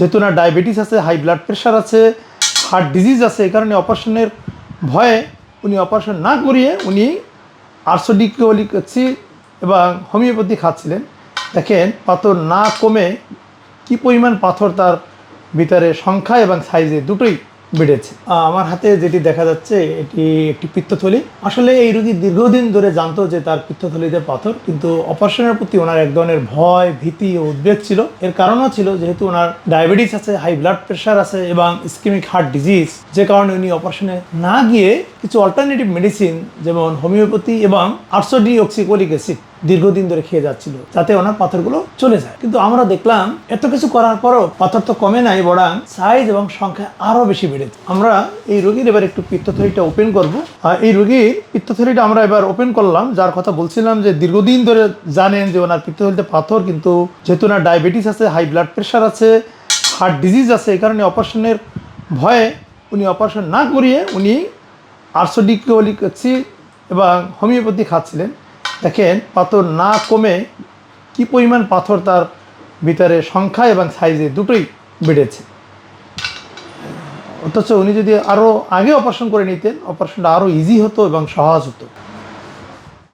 যেহেতু না ডায়াবেটিস আছে, হাই ব্লাড প্রেশার আছে হার্ট ডিজিজ আছে, এই কারণে অপারেশনের ভয়ে উনি অপারেশন না করিয়ে উনি আর্সোডিকলি করছি এবং হোমিওপ্যাথি খাচ্ছিলেন। দেখেন, পাথর না কমে কি পরিমাণ পাথর তার ভিতরে সংখ্যা এবং সাইজে দুটোই বেড়েছে। আমার হাতে যেটি দেখা যাচ্ছে, এটি একটি পিত্তথলি। আসলে এই রোগী দীর্ঘদিন ধরে জানতো যে তার পিত্তথলিতে পাথর, কিন্তু অপারেশনের প্রতি ওনার এক ধরনের ভয়, ভীতি ও উদ্বেগ ছিল। এর কারণও ছিল যেহেতু ওনার ডায়াবেটিস আছে, হাই ব্লাড প্রেশার আছে এবং স্কিমিক হার্ট ডিজিজ। যে কারণে উনি অপারেশনে না গিয়ে কিছু অল্টারনেটিভ মেডিসিন যেমন হোমিওপ্যাথি এবং আর্সোডি অক্সিকোলিক অ্যাসিড দীর্ঘদিন ধরে খেয়ে যাচ্ছিল, যাতে ওনার পাথরগুলো চলে যায়। কিন্তু আমরা দেখলাম, এত কিছু করার পরও পাথর তো কমে নাই, বরং সাইজ এবং সংখ্যা আরও বেশি বেড়েছে আমরা এই রোগীর এবার একটু পিত্তথলিটা ওপেন করব। আর এই রোগীর পিত্তথলিটা আমরা এবার ওপেন করলাম, যার কথা বলছিলাম যে দীর্ঘদিন ধরে জানেন যে ওনার পিত্তথলিতে পাথর, কিন্তু যেহেতু ওনার ডায়াবেটিস আছে হাই ব্লাড প্রেশার আছে হার্ট ডিজিজ আছে, এই কারণে অপারেশনের ভয়ে উনি অপারেশন না করিয়ে উনি আর্সোডিকলিক এবং হোমিওপ্যাথি খাচ্ছিলেন। দেখেন, পাথর না কমে কি পরিমাণ পাথর তার ভিতরে সংখ্যা এবং সাইজে দুটোই বেড়েছে। অথচ উনি যদি আরও আগে অপারেশন করে নিতেন অপারেশনটা আরও ইজি হতো এবং সহজ হতো।